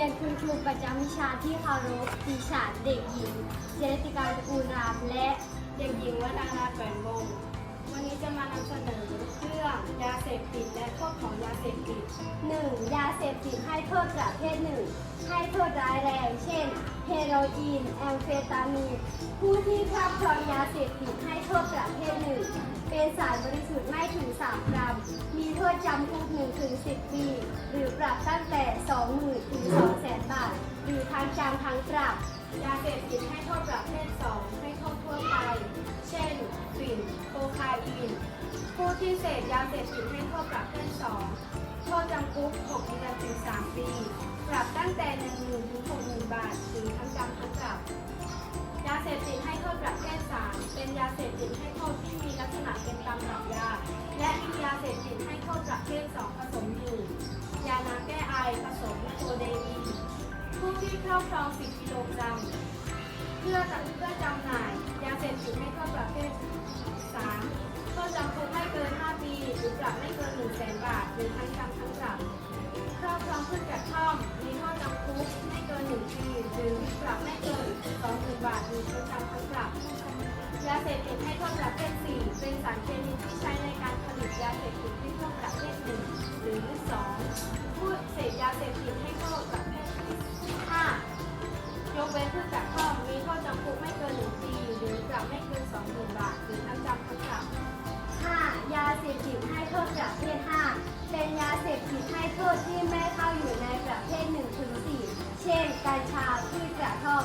ครูประจำวิชาที่เคารพดิฉันเด็กหญิงเจติการกูรามและเด็กหญิงวดานาแหวนวงวันนี้จะมานำเสนอเรื่องยาเสพติดและโทษของยาเสพติด 1. ยาเสพติดให้โทษประเภทหนึ่ง โทษร้ายแรง เช่น เฮโรอีน แอมเฟตามีน ผู้ที่ครอบครองยาเสพติดให้โทษประเภทหนึ่ง เป็นสารบริสุทธิ์ไม่ถึง 3 กรัม มีโทษจำคุก1ถึง10 ปี หรือปรับตั้งแต่ 20,000ถึง200,000 บาท หรือทั้งจำทั้งปรับ ยาเสพติดให้โทษประเภท 2 ให้โทษทั่วไป เช่นฝิ่นโคคาอีน ผู้ที่เสพยาเสพติดให้โทษประเภท 2 โทษจำคุก6เดือนถึง 3 ปี ปรับตั้งแต่1 0,000ถึง60,000 บาทหรือทั้งจำทั้งปรับ ยาเสพติดให้โทษประเภท3เป็นยาเสพติดให้โทษที่มีลักษณะเป็นตำรับยา และมียาเสพติดให้โทษประเภท2ผสมอยู่ ยาน้ำแก้ไอผสมโคเดอีนผู้ที่ครอบครอง 10 กิโลกรัมเพื่อจัดเพื่อจำหน่าย ยาเสพติดให้โทษประเภท หรือทั้งจำทั้งปรับยาเสพติดให้โทษประเภท4เป็นสารเคมีที่ใช้ในการผลิตยาเสพติดให้โทษประเภท1หรือ2ผู้เสพยาเสพติดให้โทษประเภทที่5ยกเว้นผู้จัดข้อมมีโทษจำคุกไม่เกิน1ปีหรือปรับไม่เกิน20,000บาทหรือทั้งจำทั้งปรับ 5. ยาเสพติดให้โทษประเภท5เป็นยาเสพติดให้โทษที่ไม่เข้าอยู่ในประเภท1ถึง4เช่น กัญชาพืชกระท่อม